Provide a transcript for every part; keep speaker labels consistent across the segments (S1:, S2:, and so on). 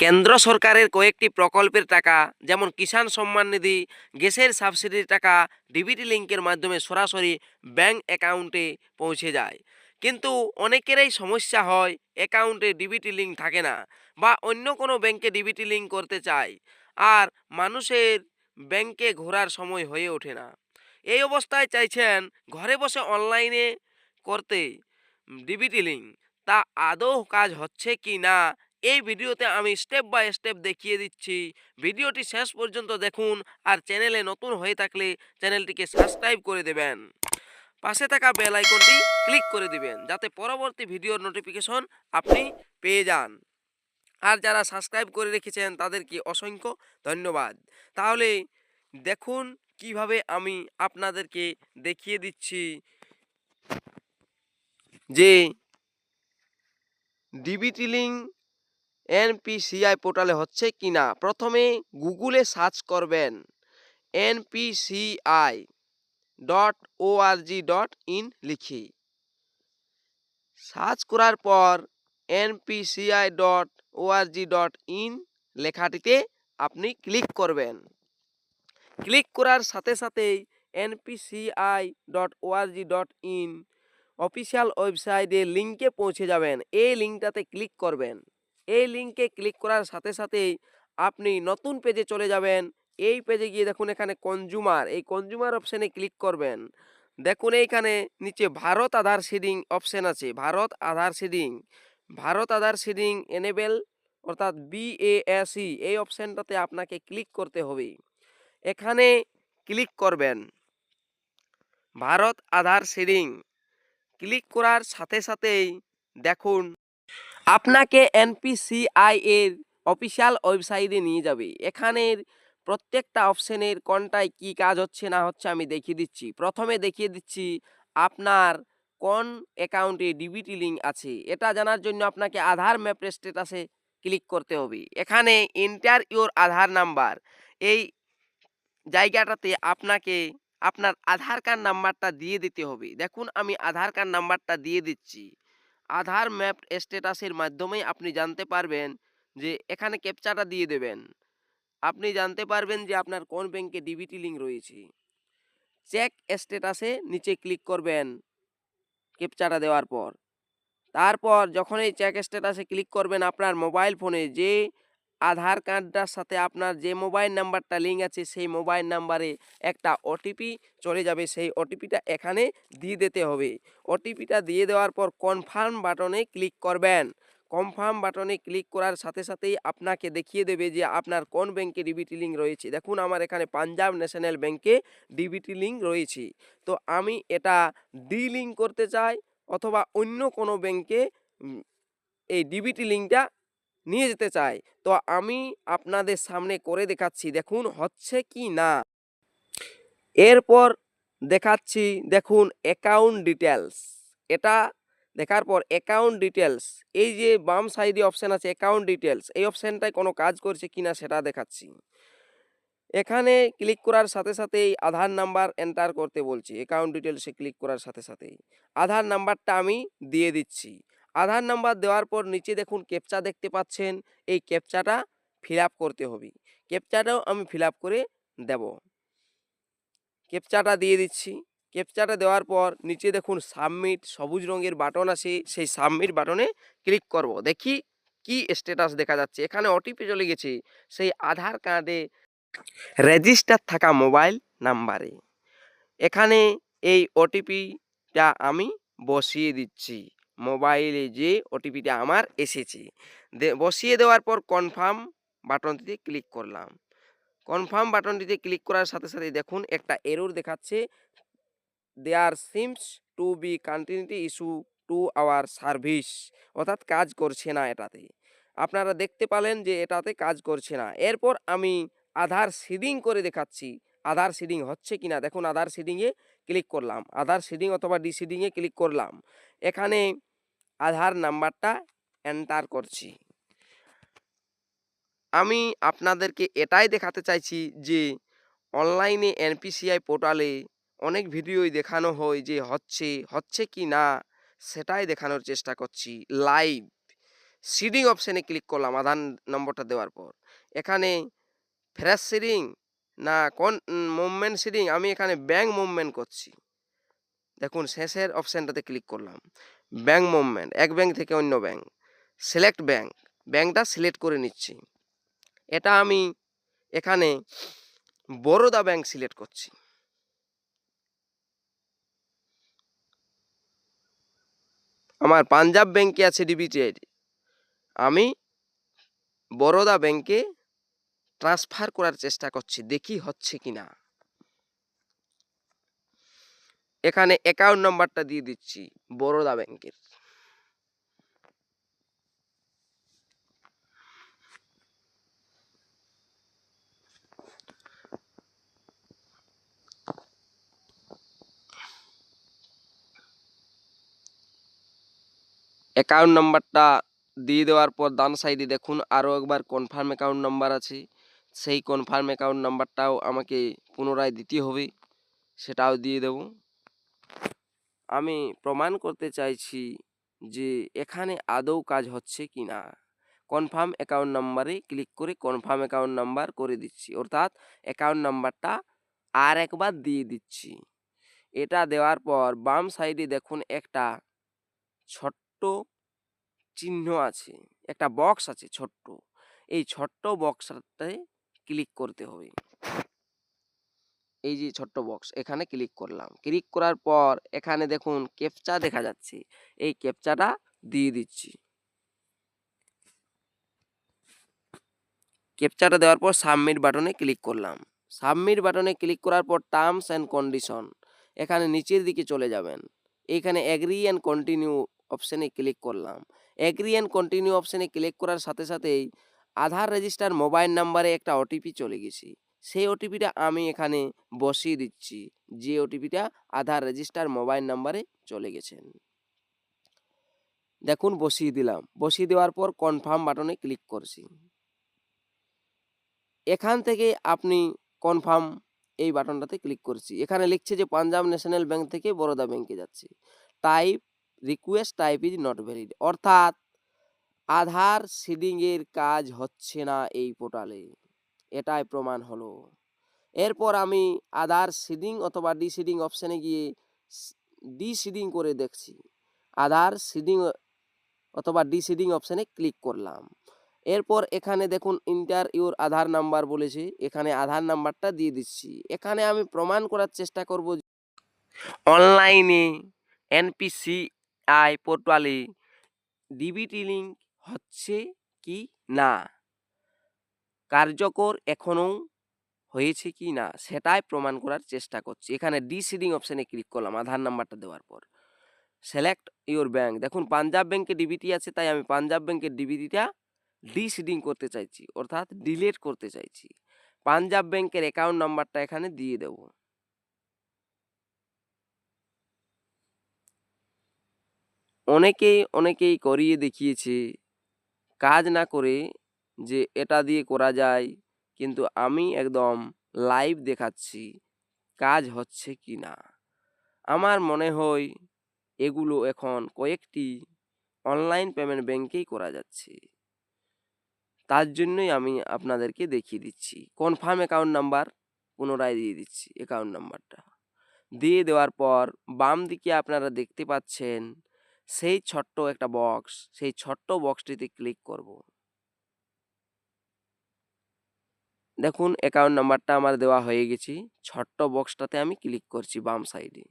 S1: কেন্দ্র সরকারের কয়েকটি প্রকল্পের টাকা, যেমন কিষাণ সম্মান নিধি, গ্যাসের সাবসিডির টাকা, ডিবিটি লিঙ্কের মাধ্যমে সরাসরি ব্যাংক অ্যাকাউন্টে পৌঁছে যায়। কিন্তু অনেকেরই সমস্যা হয়, অ্যাকাউন্টে ডিবিটি লিঙ্ক থাকে না বা অন্য কোনো ব্যাংকে ডিবিটি লিঙ্ক করতে চায়, আর মানুষের ব্যাংকে ঘোরার সময় হয়ে ওঠে না। এই অবস্থায় চাইছেন ঘরে বসে অনলাইনে করতে ডিবিটি লিঙ্ক, তা আদৌ কাজ হচ্ছে কি না এই ভিডিওতে আমি স্টেপ বাই স্টেপ দেখিয়ে দিচ্ছি। ভিডিওটি শেষ পর্যন্ত দেখুন আর চ্যানেলে নতুন হয়ে থাকলে চ্যানেলটিকে সাবস্ক্রাইব করে দেবেন। পাশে থাকা বেল আইকনটি ক্লিক করে দিবেন যাতে পরবর্তী ভিডিওর নোটিফিকেশন আপনি পেয়ে যান। আর যারা সাবস্ক্রাইব করে রেখেছেন তাদেরকে অসংখ্য ধন্যবাদ। তাহলে দেখুন কীভাবে আমি আপনাদেরকে দেখিয়ে দিচ্ছি যে ডিবিটি লিঙ্ক এনপিসিআই পোর্টালে হচ্ছে কি না প্রথমে গুগলে সার্চ করবেন NPCI dot ORG dot in লিখে। সার্চ করার পর NPCI dot ORG dot in লেখাটিতে আপনি ক্লিক করবেন। ক্লিক করার সাথে সাথেই NPCI dot ORG dot in official ওয়েবসাইটে লিঙ্কে পৌঁছে যাবেন। এই লিঙ্কটাতে ক্লিক করবেন। এই লিঙ্কে ক্লিক করার সাথে সাথেই আপনি নতুন পেজে চলে যাবেন। এই পেজে গিয়ে দেখুন এখানে কনজুমার এই কনজুমার অপশানে ক্লিক করবেন। দেখুন এইখানে নিচে ভারত আধার সিডিং অপশান আছে। Bharat Aadhaar seeding Bharat Aadhaar seeding enable অর্থাৎ বিএএসি এই অপশানটাতে আপনাকে ক্লিক করতে হবে। এখানে ক্লিক করবেন। ভারত আধার সিডিং ক্লিক করার সাথে সাথেই দেখুন আপনাকে এনপিসিআই এর অফিসিয়াল ওয়েবসাইটে নিয়ে যাবে। এখানের প্রত্যেকটা অপশনের কোনটায় কি কাজ হচ্ছে না হচ্ছে আমি দেখিয়ে দিচ্ছি। প্রথমে দেখিয়ে দিচ্ছি আপনার কোন অ্যাকাউন্টে ডিবিটি লিঙ্ক আছে। এটা জানার জন্য আপনাকে আধার ম্যাপ স্টেটাসে ক্লিক করতে হবে। এখানে এন্টার ইউর আধার নাম্বার এই জায়গাটাতে আপনাকে আপনার আধার কার্ড নাম্বারটা দিয়ে দিতে হবে। দেখুন আমি আধার কার্ড নাম্বারটা দিয়ে দিচ্ছি। আধার ম্যাপ স্ট্যাটাসের মাধ্যমেই আপনি জানতে পারবেন যে এখানে ক্যাপচাটা দিয়ে দেবেন। আপনি জানতে পারবেন যে আপনার কোন ব্যাংকে ডিবিটি লিঙ্ক রয়েছে। চেক স্ট্যাটাসে নিচে ক্লিক করবেন ক্যাপচাটা দেওয়ার পর। তারপর যখন এই চেক স্ট্যাটাসে ক্লিক করবেন আপনার মোবাইল ফোনে যে আধার কার্ডটার সাথে আপনার যে মোবাইল নাম্বারটা লিঙ্ক আছে, সেই মোবাইল নাম্বারে একটা ওটিপি চলে যাবে। সেই ওটিপিটা এখানে দিয়ে দিতে হবে। ওটিপিটা দিয়ে দেওয়ার পর কনফার্ম বাটনে ক্লিক করবেন। কনফার্ম বাটনে ক্লিক করার সাথে সাথেই আপনাকে দেখিয়ে দেবে যে আপনার কোন ব্যাংকে ডিবিটি লিঙ্ক রয়েছে। দেখুন, আমার এখানে পাঞ্জাব ন্যাশনাল ব্যাংকে ডিবিটি লিঙ্ক রয়েছে। তো আমি এটা ডি লিঙ্ক করতে চাই, অথবা অন্য কোনো ব্যাংকে এই ডিবিটি লিঙ্কটা নিয়ে যেতে চাই তো আমি আপনাদের সামনে করে দেখাচ্ছি, দেখুন হচ্ছে কি না। এরপর দেখাচ্ছি, দেখুন অ্যাকাউন্ট ডিটেলস এটা দেখার পর অ্যাকাউন্ট ডিটেলস এই যে বাম সাইডে অপশান আছে অ্যাকাউন্ট ডিটেলস এই অপশানটায় কোনো কাজ করছে কি না সেটা দেখাচ্ছি। এখানে ক্লিক করার সাথে সাথেই আধার নাম্বার এন্টার করতে বলছি। অ্যাকাউন্ট ডিটেলসে ক্লিক করার সাথে সাথেই। আধার নাম্বারটা আমি দিয়ে দিচ্ছি। আধার নাম্বার দেওয়ার পর নিচে দেখুন ক্যাপচা দেখতে পাচ্ছেন। এই ক্যাপচাটা ফিল করতে হবে। ক্যাপচাটাও আমি ফিল করে দেব। ক্যাপচাটা দিয়ে দিচ্ছি। ক্যাপচাটা দেওয়ার পর নিচে দেখুন সাবমিট সবুজ রঙের বাটন আছে সেই সাবমিট বাটনে ক্লিক করব। দেখি কি স্ট্যাটাস দেখা যাচ্ছে। এখানে ওটিপি চলে গেছে। সেই আধার কার্ডে রেজিস্টার থাকা মোবাইল নাম্বারে এখানে এই ওটিপিটা আমি বসিয়ে দিচ্ছি। মোবাইলে যে ওটিপিটা আমার এসেছে। বসিয়ে দেওয়ার পর কনফার্ম বাটনটিতে ক্লিক করলাম। কনফার্ম বাটনটিতে ক্লিক করার সাথে সাথে দেখুন একটা এরর দেখাচ্ছে। There seems to be continuity issue to our service অর্থাৎ কাজ করছে না এটাতে। আপনারা দেখতে পালেন যে এটাতে কাজ করছে না। এরপর আমি আধার সিডিং করে দেখাচ্ছি। আধার সিডিং হচ্ছে কি না দেখুন আধার সিডিংয়ে ক্লিক করলাম। আধার সিডিং অথবা ডিসিডিংয়ে ক্লিক করলাম। এখানে আধার নাম্বারটা এন্টার করছি। আমি আপনাদেরকে এটাই দেখাতে চাইছি যে, অনলাইনে এনপিসিআই পোর্টালে অনেক ভিডিওই দেখানো হয় যে, হচ্ছে হচ্ছে কি না, সেটাই দেখানোর চেষ্টা করছি লাইভ। সিডিং অপশানে ক্লিক করলাম আধার নম্বরটা দেওয়ার পর। এখানে ফ্রেশ সিডিং না কোন মুভমেন্ট সিডিং, আমি এখানে ব্যাঙ্ক মুভমেন্ট করছি। দেখুন, শেষের অপশানটাতে ক্লিক করলাম। ব্যাঙ্ক মুভমেন্ট এক ব্যাঙ্ক থেকে অন্য ব্যাঙ্ক সিলেক্ট ব্যাঙ্ক ব্যাঙ্কটা সিলেক্ট করে নিচ্ছি। এটা আমি এখানে বরোদা ব্যাঙ্ক সিলেক্ট করছি। আমার পাঞ্জাব ব্যাংকে আছে ডিবিটেড আমি বরোদা ব্যাংকে ট্রান্সফার করার চেষ্টা করছি, দেখি হচ্ছে কি না এখানে অ্যাকাউন্ট নাম্বারটা দিয়ে দিচ্ছি, বরোদা ব্যাংকের। অ্যাকাউন্ট নাম্বারটা দিয়ে দেওয়ার পর ডান সাইডে দেখুন, আরও একবার কনফার্ম অ্যাকাউন্ট নাম্বার আছে। সেই কনফার্ম অ্যাকাউন্ট নাম্বারটাও আমাকে পুনরায় দিতে হবে, সেটাও দিয়ে দেব। আমি প্রমাণ করতে চাইছি যে এখানে আদৌ কাজ হচ্ছে কি না। কনফার্ম অ্যাকাউন্ট নাম্বারে ক্লিক করে কনফার্ম অ্যাকাউন্ট নাম্বার করে দিচ্ছি। অর্থাৎ অ্যাকাউন্ট নাম্বারটা আর একবার দিয়ে দিচ্ছি। এটা দেওয়ার পর বাম সাইডে দেখুন একটা ছোট্ট চিহ্ন আছে। একটা বক্স আছে ছোট্ট। এই ছোট্ট বক্সটাতে ক্লিক করতে হবে। এই যে ছোট্ট বক্স এখানে ক্লিক করলাম। ক্লিক করার পর এখানে দেখুন ক্যাপচা দেখা যাচ্ছে। এই ক্যাপচাটা দিয়ে দিচ্ছি। ক্যাপচাটা দেওয়ার পর সাবমিট বাটনে ক্লিক করলাম। সাবমিট বাটনে ক্লিক করার পর টার্মস অ্যান্ড কন্ডিশন এখানে নিচের দিকে চলে যাবেন। এইখানে অ্যাগ্রি অ্যান্ড কন্টিনিউ অপশানে ক্লিক করলাম। অ্যাগ্রি অ্যান্ড কন্টিনিউ অপশানে ক্লিক করার সাথে সাথেই আধার রেজিস্টার মোবাইল নাম্বারে একটা ওটিপি চলে গেছি। সেই ওটিপিটা আমি এখানে বসিয়ে দিচ্ছি। যে ওটিপিটা আধার রেজিস্টার মোবাইল নাম্বারে চলে গেছেন। দেখুন, বসিয়ে দিলাম। বসিয়ে দেওয়ার পর কনফার্ম বাটনে ক্লিক করছি। এখান থেকে আপনি কনফার্ম এই বাটনটাতে ক্লিক করছি। এখানে লিখছে যে, পাঞ্জাব ন্যাশনাল ব্যাংক থেকে বরোদা ব্যাংকে যাচ্ছে। Type request type is not valid অর্থাৎ, আধার সিডিংয়ের কাজ হচ্ছে না এই পোর্টালে এটাই প্রমাণ হলো। এরপর আমি আধার সিডিং অথবা ডি সিডিং অপশানে গিয়ে ডি সিডিং করে দেখছি। আধার সিডিং অথবা ডি সিডিং অপশানে ক্লিক করলাম। এরপর এখানে দেখুন ইন্টার ইউর আধার নাম্বার বলেছে, এখানে আধার নাম্বারটা দিয়ে দিচ্ছি। এখানে আমি প্রমাণ করার চেষ্টা করব অনলাইনে এনপিসিআই পোর্টালে ডিবিটি লিঙ্ক হচ্ছে কি না। কার্যকর এখনও হয়েছে কি না, সেটাই প্রমাণ করার চেষ্টা করছি। এখানে ডি সিডিং অপশানে ক্লিক করলাম, আধার নাম্বারটা দেওয়ার পর। সিলেক্ট ইউর ব্যাংক দেখুন পাঞ্জাব ব্যাংকে ডিবিটি আছে, তাই আমি পাঞ্জাব ব্যাংকের ডিবিটিটা ডিসিডিং করতে চাইছি, অর্থাৎ ডিলিট করতে চাইছি। পাঞ্জাব ব্যাংকের অ্যাকাউন্ট নাম্বারটা এখানে দিয়ে দেব। অনেকেই অনেকেই করিয়ে দেখিয়েছে, কাজ না করে যে এটা দিয়ে করা যায়। কিন্তু আমি একদম লাইভ দেখাচ্ছি কাজ হচ্ছে কি না। আমার মনে হয় এগুলো এখন কয়েকটি অনলাইন পেমেন্ট ব্যাংকেই করা যাচ্ছে। তার জন্যই আমি আপনাদেরকে দেখিয়ে দিচ্ছি। কনফার্ম অ্যাকাউন্ট নাম্বার পুনরায় দিয়ে দিচ্ছি অ্যাকাউন্ট নাম্বারটা দিয়ে দেওয়ার পর বাম দিকে আপনারা দেখতে পাচ্ছেন সেই ছোট্ট একটা বক্স সেই ছোট্ট বক্সটিতে ক্লিক করব। দেখুন অ্যাকাউন্ট নাম্বারটা আমার দেওয়া হয়ে গেছে। ছোট্ট বক্সটাতে আমি ক্লিক করছি বাম সাইডে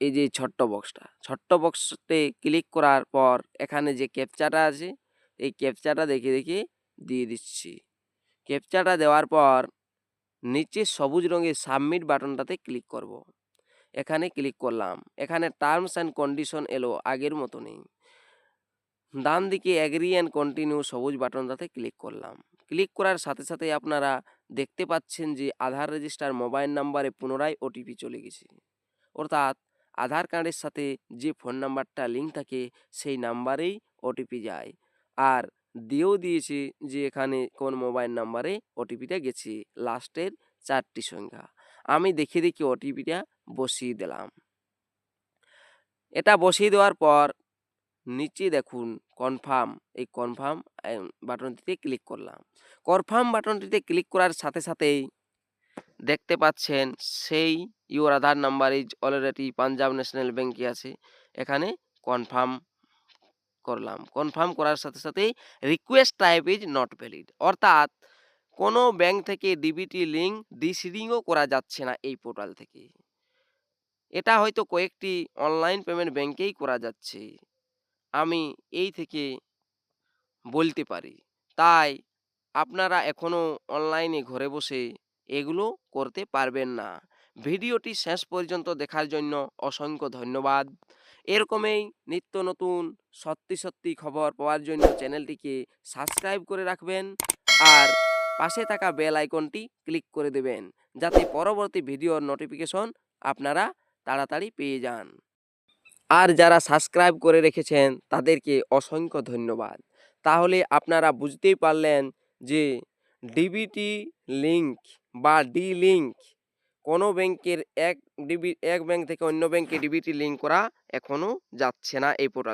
S1: এই যে ছোট্ট বক্সটা ছোট্ট বক্সতে ক্লিক করার পর এখানে যে ক্যাপচাটা আছে, এই ক্যাপচাটা দেখে দেখে দিয়ে দিচ্ছি। ক্যাপচাটা দেওয়ার পর নিচে সবুজ রঙের সাবমিট বাটনটাতে ক্লিক করব। এখানে ক্লিক করলাম। এখানে টার্মস অ্যান্ড কন্ডিশন এলো আগের মতো নেই ডান দিকে অ্যাগ্রি অ্যান্ড কন্টিনিউ সবুজ বাটনটাতে ক্লিক করলাম। ক্লিক করার সাথে সাথে আপনারা দেখতে পাচ্ছেন যে আধার রেজিস্টার মোবাইল নাম্বারে পুনরায় ওটিপি চলে গেছে। অর্থাৎ আধার কার্ডের সাথে যে ফোন নাম্বারটা লিঙ্ক থাকে, সেই নাম্বারেই ওটিপি যায়। আর দিয়েও দিয়েছে যে এখানে কোন মোবাইল নাম্বারে ওটিপিটা গেছে লাস্টের চারটি সংখ্যা। আমি দেখে দেখে ওটিপিটা বসিয়ে দিলাম। এটা বসিয়ে দেওয়ার পর নিচে দেখুন কনফার্ম এই কনফার্ম বাটনটিতে ক্লিক করলাম। কনফার্ম বাটনটিতে ক্লিক করার সাথে সাথেই দেখতে পাচ্ছেন, সেই your Aadhaar number is already Punjab National ব্যাঙ্কে আছে। এখানে কনফার্ম করলাম। কনফার্ম করার সাথে সাথেই request type is not valid অর্থাৎ কোনো ব্যাংক থেকে ডিবিটি লিঙ্ক ডিসিডিংও করা যাচ্ছে না এই পোর্টাল থেকে। এটা হয়তো কয়েকটি অনলাইন পেমেন্ট ব্যাংকেই করা যাচ্ছে। আমি এই থেকে বলতে পারি। তাই আপনারা এখনও অনলাইনে ঘরে বসে এগুলো করতে পারবেন না। ভিডিওটি শেষ পর্যন্ত দেখার জন্য অসংখ্য ধন্যবাদ। এরকমই নিত্য নতুন সত্যি সত্যি খবর পাওয়ার জন্য চ্যানেলটিকে সাবস্ক্রাইব করে রাখবেন আর পাশে থাকা বেল আইকনটি ক্লিক করে দেবেন। যাতে পরবর্তী ভিডিওর নোটিফিকেশন আপনারা তাড়াতাড়ি পেয়ে যান। আর যারা সাবস্ক্রাইব করে রেখেছেন, তাদেরকে অসংখ্য ধন্যবাদ। তাহলে আপনারা বুঝতেই পারলেন যে ডিবিটি লিঙ্ক বা ডি লিঙ্ক কোনো ব্যাংকের এক ডিবি এক ব্যাংক থেকে অন্য ব্যাংকে ডিবিটি লিঙ্ক করা এখনও যাচ্ছে না এই পোর্টাল